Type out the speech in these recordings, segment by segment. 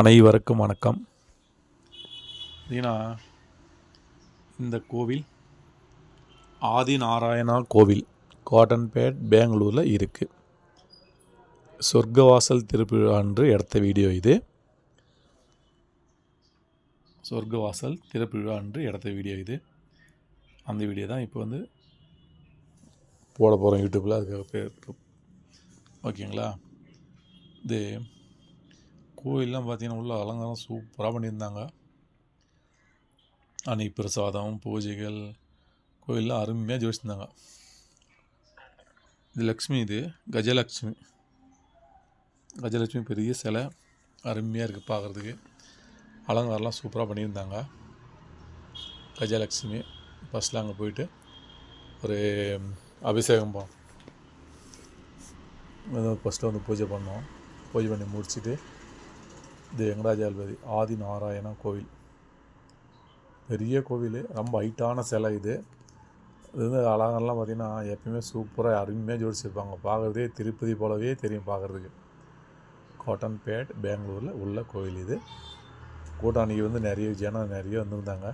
அனைவருக்கும் வணக்கம். தீனா இந்த கோவில் ஆதிநாராயணா கோவில் காட்டன்பேட் பெங்களூரில் இருக்குது சொர்க்கவாசல் திருப்பிழா அன்று எடுத்த வீடியோ இது. சொர்க்கவாசல் திருப்பிழா அன்று எடுத்த வீடியோ இது. அந்த வீடியோ தான் இப்போ வந்து போட போகிறோம் யூடியூப்பில் அதுக்காக பேர் ஓகேங்களா? இது கோயிலெலாம் பார்த்தீங்கன்னா உள்ள அலங்காரம் சூப்பராக பண்ணியிருந்தாங்க. அன்னைக்கு பிரசாதம் பூஜைகள் கோயிலெலாம் அருமையாக ஜோடிச்சிருந்தாங்க இது லக்ஷ்மி இது கஜலக்ஷ்மி. கஜலட்சுமி பெரிய சிலை அருமையாக இருக்குது பார்க்குறதுக்கு. அலங்காரம்லாம் சூப்பராக பண்ணியிருந்தாங்க. கஜலக்ஷ்மி ஃபஸ்ட்டில் அங்கே போயிட்டு ஒரு அபிஷேகம் போனோம் ஃபஸ்ட்டு வந்து பூஜை பண்ணோம். பூஜை பண்ணி முடிச்சுட்டு இது வெங்கடாஜலபதி ஆதி நாராயணா கோவில். பெரிய கோவில் ரொம்ப ஹைட்டான சிலை இது. இது வந்து அழகெல்லாம் பார்த்திங்கன்னா எப்பயுமே சூப்பராக அருமையாக ஜோடிச்சிருப்பாங்க. பார்க்குறதே திருப்பதி போலவே தெரியும் பார்க்குறதுக்கு. காட்டன்பேட் பெங்களூரில் உள்ள கோவில் இது. கூட்டம் அன்றைக்கி வந்து நிறைய ஜனம் நிறைய வந்திருந்தாங்க.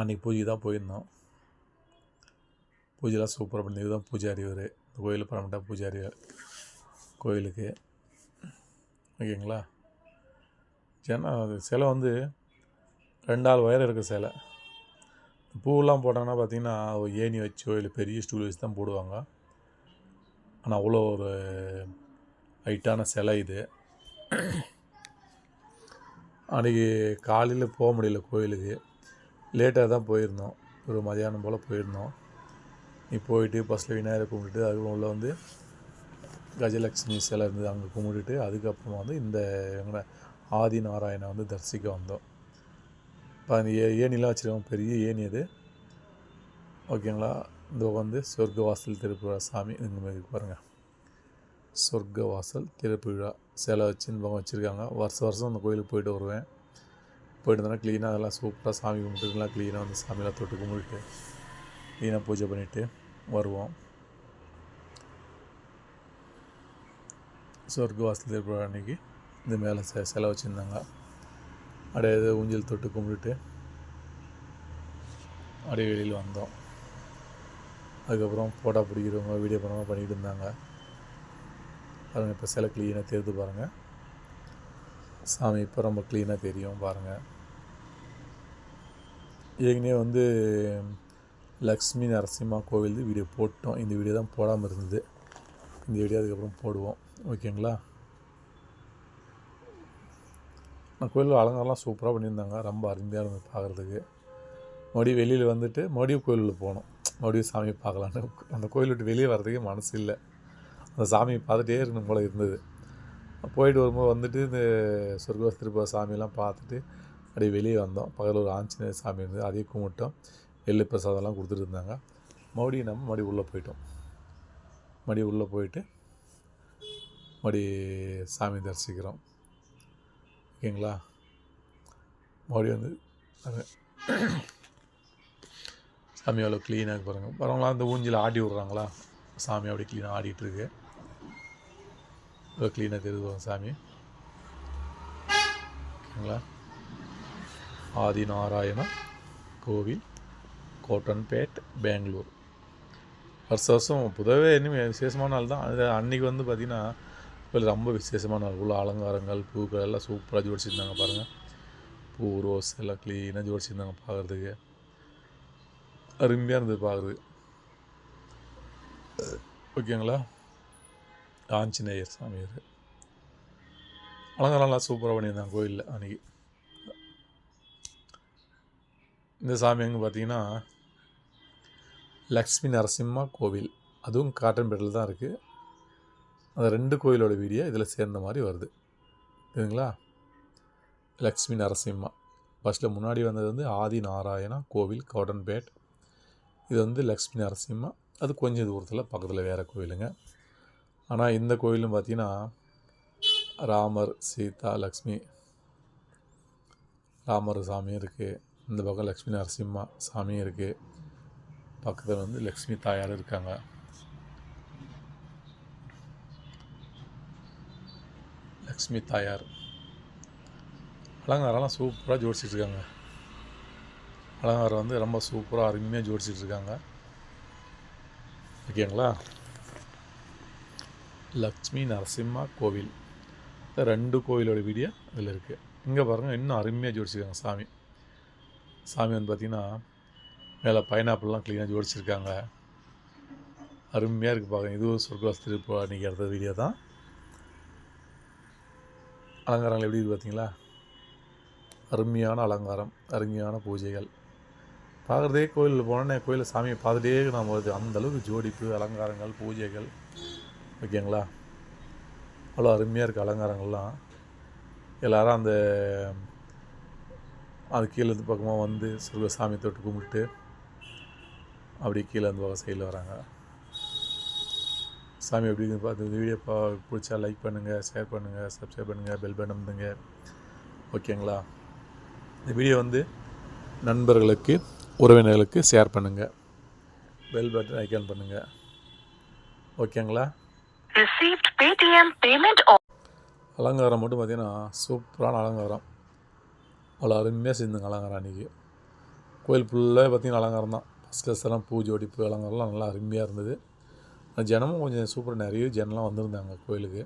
அன்றைக்கி பூஜை தான் போயிருந்தோம். பூஜைலாம் சூப்பராக பண்ணி தான் பூஜாரி இவர். கோயில் பரமட்டா பூஜாரி கோயிலுக்கு ஓகேங்களா? ஜன அது சிலை வந்து ரெண்டாள் ஒயர் இருக்க சிலை. பூவெல்லாம் போட்டாங்கன்னா பார்த்தீங்கன்னா ஒரு ஏணி வச்சோ இல்லை பெரிய ஸ்டூல் வச்சு தான் போடுவாங்க. ஆனால் அவ்வளோ ஒரு ஹைட்டான சிலை இது. அன்றைக்கி காலையில் போக முடியல கோயிலுக்கு. லேட்டாக தான் போயிருந்தோம். ஒரு மதியானம் போல் போயிருந்தோம். நீ போயிட்டு பஸ்ஸில் விநாயகர் கும்பிட்டுட்டு அதுக்கு உள்ளே வந்து கஜலக்ஷ்மி சிலை இருந்தது அங்கே கும்பிட்டுட்டு அதுக்கப்புறமா வந்து இந்த எங்கட ஆதி நாராயணை வந்து தரிசிக்க வந்தோம். இப்போ அந்த ஏ ஏணிலாம் வச்சுருக்கோம் பெரிய ஏணி அது. ஓகேங்களா? இந்த வந்து சொர்க்கவாசல் திருப்புழா சாமி இந்த மாதிரி பாருங்கள் சொர்க்கவாசல் திருப்புழா சிலை வச்சு இந்த பக்கம் வச்சுருக்காங்க. வருஷம் வருஷம் அந்த கோயிலுக்கு போயிட்டு வருவேன். போயிட்டு இருந்தேன்னா க்ளீனாக அதெல்லாம் சூப்பராக சாமி கும்பிட்டுலாம் க்ளீனாக வந்து சாமியெல்லாம் தொட்டு கும்பிட்டு க்ளீனாக பூஜை பண்ணிவிட்டு வருவோம். சொர்க்கவாசல் திருப்பி அன்னைக்கு இந்த மேலே செ சிலை வச்சுருந்தாங்க அப்படியே இது ஊஞ்சல் தொட்டு கும்பிட்டுட்டு அப்படியே வெளியில் வந்தோம். அதுக்கப்புறம் ஃபோட்டோ பிடிக்கிறவங்க வீடியோ படமாக பண்ணிகிட்டு இருந்தாங்க. பாருங்கள் இப்போ சிலை க்ளீனாக தெரியுது பாருங்கள் சாமி இப்போ ரொம்ப க்ளீனாக தெரியும் பாருங்கள் ஏற்கனவே வந்து லக்ஷ்மி நரசிம்மா கோவில் வீடியோ போட்டோம். இந்த வீடியோ தான் போடாமல் இருந்தது. இந்த வீடியோ அதுக்கப்புறம் போடுவோம். ஓகேங்களா? நான் கோயில் அலங்காரம்லாம் சூப்பராக பண்ணியிருந்தாங்க. ரொம்ப அருமையாக இருந்தது பார்க்குறதுக்கு மறுபடியும் வெளியில் வந்துட்டு மறுபடியும் கோயிலில் போனோம் மறுபடியும் சாமியை பார்க்கலான்னு. அந்த கோயில் விட்டு வெளியே வர்றதுக்கே மனசு இல்லை. அந்த சாமியை பார்த்துட்டே இருக்கணும் போல் இருந்தது. போயிட்டு வரும்போது வந்துட்டு இந்த சொர்க்கவாச திருப்பதி சாமியெல்லாம் பார்த்துட்டு அப்படியே வெளியே வந்தோம். பக்கத்தில் ஒரு ஆஞ்சநேயர் சாமி இருந்தது. அதையும் கும்பிட்டோம். எள்ளு பிரசாதம்லாம் கொடுத்துட்டு இருந்தாங்க. மறுபடியும் நம்ம மறுபடியும் உள்ளே போயிட்டோம். மறுபடியும் உள்ளே போயிட்டு மறுபடி சாமி தரிசிக்கிறோம். ஓகேங்களா? மறுபடியும் வந்து சாமி அவ்வளோ க்ளீனாக பாருங்கள் பரவாயில்ல அந்த ஊஞ்சில் ஆடி விட்றாங்களா? சாமி அப்படியே க்ளீனாக ஆடிட்டுருக்கு இவ்வளோ க்ளீனாக தெரியுது சாமி. ஓகேங்களா? ஆதி நாராயண கோவில் கோட்டன்பேட் பெங்களூர். வருஷ வருஷம் புதவே இனிமேல் விசேஷமான நாள் தான். அது அன்றைக்கி வந்து பார்த்திங்கன்னா கோயில் ரொம்ப விசேஷமான நாள் உள்ள அலங்காரங்கள் பூக்கள் எல்லாம் சூப்பராக ஜோடிச்சிருந்தாங்க பாருங்கள் பூ ரோஸ் எல்லாம் க்ளீனாக ஜோடிச்சிருந்தாங்க பார்க்குறதுக்கு அருமையாக இருந்தது பார்க்குறது ஓகேங்களா ஆஞ்சநேயர் சாமியார். அலங்காரம்லாம் சூப்பராக பண்ணியிருந்தாங்க கோயிலில் அன்றைக்கி இந்த சாமி எங்கே பார்த்தீங்கன்னா லக்ஷ்மி நரசிம்மா கோவில். அதுவும் காட்டன்பேட்டில் தான் இருக்குது அந்த ரெண்டு கோயிலோட வீடியோ இதில் சேர்ந்த மாதிரி வருது. இதுங்களா லக்ஷ்மி நரசிம்மா. ஃபஸ்ட்டில் முன்னாடி வந்தது வந்து ஆதி நாராயணா கோவில் காட்டன்பேட் இது வந்து லக்ஷ்மி நரசிம்மா. அது கொஞ்சம் தூரத்தில் பக்கத்தில் வேறு கோயிலுங்க. ஆனால் இந்த கோயிலும் பார்த்தீங்கன்னா ராமர் சீதா லக்ஷ்மி ராமர் சாமியும் இருக்குது இந்த பக்கம் லக்ஷ்மி நரசிம்மா சாமியும் இருக்குது பக்கத்தில் வந்து லக்ஷ்மி தாயார் இருக்காங்க. லக்ஷ்மி தாயார். அலங்காரம்லாம் சூப்பராக ஜோடிச்சிட்டு இருக்காங்க அலங்காரம் வந்து ரொம்ப சூப்பராக அருமையாக ஜோடிச்சிட்ருக்காங்க. ஓகேங்களா? லக்ஷ்மி நரசிம்மா கோவில். இந்த ரெண்டு கோவிலோட வீடியோ இதில் இருக்குது இங்கே பாருங்கள் இன்னும் அருமையாக ஜோடிச்சிருக்காங்க சாமி. சாமி வந்து பார்த்திங்கன்னா மேலே பைனாப்பிள்லாம் க்ளீனாக ஜோடிச்சிருக்காங்க. அருமையாக இருக்குது பார்க்க இதுவும் சொர்க்கவாசி திருப்பா அன்றைக்கி எடுத்த வீடியோ தான். அலங்காரங்கள் எப்படி இருக்குது பார்த்தீங்களா? அருமையான அலங்காரம் அருமையான பூஜைகள். பார்க்குறதே கோயிலில் போனோன்னே கோயிலில் சாமியை பார்த்துட்டே நம்ம வருது. அந்தளவுக்கு ஜோடிப்பு அலங்காரங்கள் பூஜைகள். ஓகேங்களா? அவ்வளோ அருமையாக இருக்குது அலங்காரங்கள்லாம். எல்லாரும் அந்த அது கீழே இருந்து பக்கமாக வந்து சுருக சாமி தொட்டு கும்பிட்டு அப்படியே கீழே அந்த பக்கம் சைடில் வராங்க. சாமி எப்படி இருக்குன்னு பார்த்து இந்த வீடியோ பா பிடிச்சா லைக் பண்ணுங்கள் ஷேர் பண்ணுங்கள் சப்ஸ்கிரைப் பண்ணுங்கள் பெல் பட்டன் அமுத்துங்க. ஓகேங்களா இந்த வீடியோ வந்து நண்பர்களுக்கு உறவினர்களுக்கு ஷேர் பண்ணுங்கள் பெல் பட்டன் ஐக்கான் பண்ணுங்கள் ஓகேங்களா அலங்காரம் மட்டும் பார்த்தீங்கன்னா சூப்பரான அலங்காரம். அவ்வளோ அருமையாக செஞ்சுங்க அலங்காரம் அன்றைக்கி கோயில் ஃபுல்லாக பார்த்தீங்கன்னா அலங்காரம் தான். ஃபஸ்ட் கிளாஸ் எல்லாம் பூ ஜோடிப்பு அலங்காரம்லாம் நல்லா அருமையாக இருந்தது. ஜனமும் கொஞ்சம் சூப்பர் நிறைய ஜனம்லாம் வந்திருந்தாங்க கோயிலுக்கு.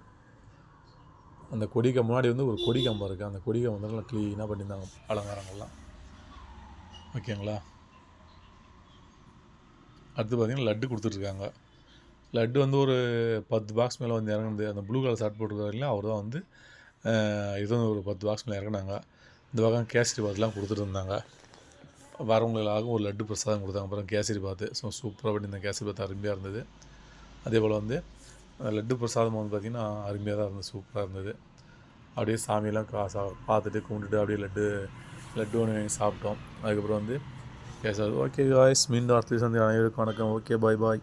அந்த கொடிக்கு முன்னாடி வந்து ஒரு கொடி கம்பம் இருக்குது அந்த கொடி கம்பம் வந்து நல்லா க்ளீனாக பண்ணியிருந்தாங்க அலங்காரங்கள்லாம். ஓகேங்களா? அடுத்து பார்த்தீங்கன்னா லட்டு கொடுத்துட்ருக்காங்க. லட்டு வந்து ஒரு பத்து பாக்ஸ் மேலே வந்து இறங்குனது. அந்த ப்ளூ கலர் ஷர்ட் போட்டுருக்காருல அவர் தான் வந்து இதுவும் இது வந்து ஒரு பத்து பாக்ஸ் மேலே இறங்கினாங்க. இந்த பக்கம் கேசரி பாத்துலாம் கொடுத்துட்டு இருந்தாங்க வரவங்களுக்காகவும் ஒரு லட்டு பிரசாதம் கொடுத்தாங்க. அப்புறம் கேசரி பாத்து. ஸோ சூப்பராக பண்ணியிருந்தேன் கேசரி பாத்து அருமையாக இருந்தது. அதே போல் வந்து லட்டு பிரசாதம் வந்து பார்த்திங்கன்னா அருமையாக தான் இருந்தது சூப்பராக இருந்தது. அப்படியே சாமியெல்லாம் கா சா பார்த்துட்டு கும்பிட்டுட்டு அப்படியே லட்டு லட்டு ஒன்று வாங்கி சாப்பிட்டோம். அதுக்கப்புறம் வந்து பேசாது. ஓகே காய்ஸ் மீண்டும் அடுத்த சந்தி அனைவருக்கும் வணக்கம். ஓகே பாய் பாய்